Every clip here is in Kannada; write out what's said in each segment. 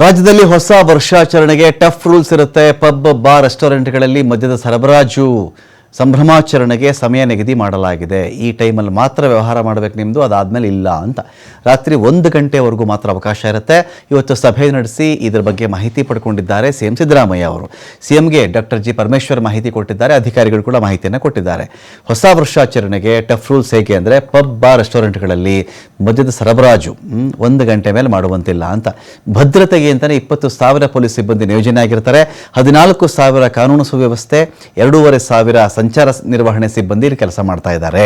ರಾಜ್ಯದಲ್ಲಿ ಹೊಸ ವರ್ಷಾಚರಣೆಗೆ ಟಫ್ ರೂಲ್ಸ್ ಇರುತ್ತೆ ಪಬ್ ಬಾರ್ ರೆಸ್ಟೋರೆಂಟ್ಗಳಲ್ಲಿ ಮದ್ಯದ ಸರಬರಾಜು. ಸಂಭ್ರಮಾಚರಣೆಗೆ ಸಮಯ ನಿಗದಿ ಮಾಡಲಾಗಿದೆ. ಈ ಟೈಮಲ್ಲಿ ಮಾತ್ರ ವ್ಯವಹಾರ ಮಾಡಬೇಕು ನಿಮ್ಮದು ಅದಾದಮೇಲೆ ಇಲ್ಲ ಅಂತ. ರಾತ್ರಿ ಒಂದು ಗಂಟೆವರೆಗೂ ಮಾತ್ರ ಅವಕಾಶ ಇರುತ್ತೆ. ಇವತ್ತು ಸಭೆ ನಡೆಸಿ ಇದರ ಬಗ್ಗೆ ಮಾಹಿತಿ ಪಡ್ಕೊಂಡಿದ್ದಾರೆ ಸಿ ಎಂ ಸಿದ್ದರಾಮಯ್ಯ ಅವರು. ಸಿ ಎಂಗೆ ಡಾಕ್ಟರ್ ಜಿ ಪರಮೇಶ್ವರ್ ಮಾಹಿತಿ ಕೊಟ್ಟಿದ್ದಾರೆ, ಅಧಿಕಾರಿಗಳು ಕೂಡ ಮಾಹಿತಿಯನ್ನು ಕೊಟ್ಟಿದ್ದಾರೆ. ಹೊಸ ವರ್ಷಾಚರಣೆಗೆ ಟಫ್ ರೂಲ್ಸ್ ಹೇಗೆ ಅಂದರೆ ಪಬ್, ಬಾರ್, ರೆಸ್ಟೋರೆಂಟ್ಗಳಲ್ಲಿ ಮದ್ಯದ ಸರಬರಾಜು ಒಂದು ಗಂಟೆ ಮೇಲೆ ಮಾಡುವಂತಿಲ್ಲ ಅಂತ. ಭದ್ರತೆಗೆ ಅಂತಲೇ ಇಪ್ಪತ್ತು ಸಾವಿರ ಪೊಲೀಸ್ ಸಿಬ್ಬಂದಿ ನಿಯೋಜನೆ ಆಗಿರ್ತಾರೆ. ಹದಿನಾಲ್ಕು ಸಾವಿರ ಕಾನೂನು ಸುವ್ಯವಸ್ಥೆ, ಎರಡೂವರೆ ಸಾವಿರ ಸಂಚಾರ ನಿರ್ವಹಣೆ ಸಿಬ್ಬಂದಿ ಕೆಲಸ ಮಾಡ್ತಾ ಇದ್ದಾರೆ.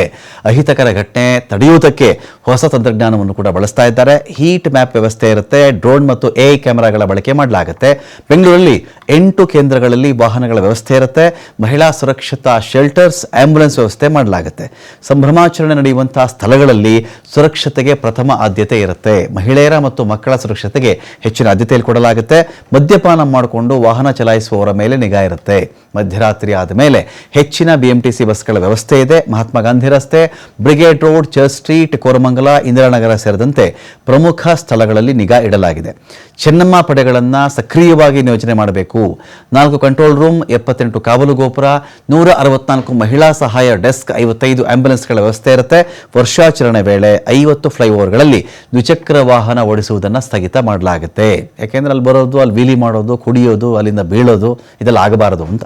ಅಹಿತಕರ ಘಟನೆ ತಡೆಯುವುದಕ್ಕೆ ಹೊಸ ತಂತ್ರಜ್ಞಾನವನ್ನು ಕೂಡ ಬಳಸ್ತಾ ಇದ್ದಾರೆ. ಹೀಟ್ ಮ್ಯಾಪ್ ವ್ಯವಸ್ಥೆ ಇರುತ್ತೆ. ಡ್ರೋನ್ ಮತ್ತು ಎ ಕ್ಯಾಮೆರಾಗಳ ಬಳಕೆ ಮಾಡಲಾಗುತ್ತೆ. ಬೆಂಗಳೂರಲ್ಲಿ ಎಂಟು ಕೇಂದ್ರಗಳಲ್ಲಿ ವಾಹನಗಳ ವ್ಯವಸ್ಥೆ ಇರುತ್ತೆ. ಮಹಿಳಾ ಸುರಕ್ಷತಾ ಶೆಲ್ಟರ್ಸ್ ಆಂಬ್ಯುಲೆನ್ಸ್ ವ್ಯವಸ್ಥೆ ಮಾಡಲಾಗುತ್ತೆ. ಸಂಭ್ರಮಾಚರಣೆ ನಡೆಯುವಂತಹ ಸ್ಥಳಗಳಲ್ಲಿ ಸುರಕ್ಷತೆಗೆ ಪ್ರಥಮ ಆದ್ಯತೆ ಇರುತ್ತೆ. ಮಹಿಳೆಯರ ಮತ್ತು ಮಕ್ಕಳ ಸುರಕ್ಷತೆಗೆ ಹೆಚ್ಚಿನ ಆದ್ಯತೆಯಲ್ಲಿ ಕೊಡಲಾಗುತ್ತೆ. ಮದ್ಯಪಾನ ಮಾಡಿಕೊಂಡು ವಾಹನ ಚಲಾಯಿಸುವವರ ಮೇಲೆ ನಿಗಾ ಇರುತ್ತೆ. ಮಧ್ಯರಾತ್ರಿ ಆದ ಮೇಲೆ ಹೆಚ್ಚಿನ ಬಿಎಂಟಿಸಿ ಬಸ್ಗಳ ವ್ಯವಸ್ಥೆ ಇದೆ. ಮಹಾತ್ಮ ಗಾಂಧಿ ರಸ್ತೆ, Brigade Road, Church Street, Koramangala, Indiranagar ಸೇರಿದಂತೆ ಪ್ರಮುಖ ಸ್ಥಳಗಳಲ್ಲಿ ನಿಗಾ ಇಡಲಾಗಿದೆ. ಚೆನ್ನಮ್ಮ ಪಡೆಗಳನ್ನು ಸಕ್ರಿಯವಾಗಿ ನಿಯೋಜನೆ ಮಾಡಬೇಕು. ನಾಲ್ಕು ಕಂಟ್ರೋಲ್ ರೂಮ್, ಎಪ್ಪತ್ತೆಂಟು ಕಾವಲು ಗೋಪುರ, ನೂರ ಅರವತ್ನಾಲ್ಕು ಮಹಿಳಾ ಸಹಾಯ ಡೆಸ್ಕ್, ಐವತ್ತೈದು ಆಂಬ್ಯುಲೆನ್ಸ್ಗಳ ವ್ಯವಸ್ಥೆ ಇರುತ್ತೆ. ವರ್ಷಾಚರಣೆ ವೇಳೆ ಐವತ್ತು ಫ್ಲೈಓವರ್ಗಳಲ್ಲಿ ದ್ವಿಚಕ್ರ ವಾಹನ ಓಡಿಸುವುದನ್ನು ಸ್ಥಗಿತ ಮಾಡಲಾಗುತ್ತೆ. ಯಾಕೆಂದರೆ ಅಲ್ಲಿ ಬರೋದು, ಅಲ್ಲಿ ವೀಲಿ ಮಾಡೋದು, ಕುಡಿಯೋದು, ಅಲ್ಲಿಂದ ಬೀಳೋದು, ಇದೆಲ್ಲ ಆಗಬಾರದು ಅಂತ.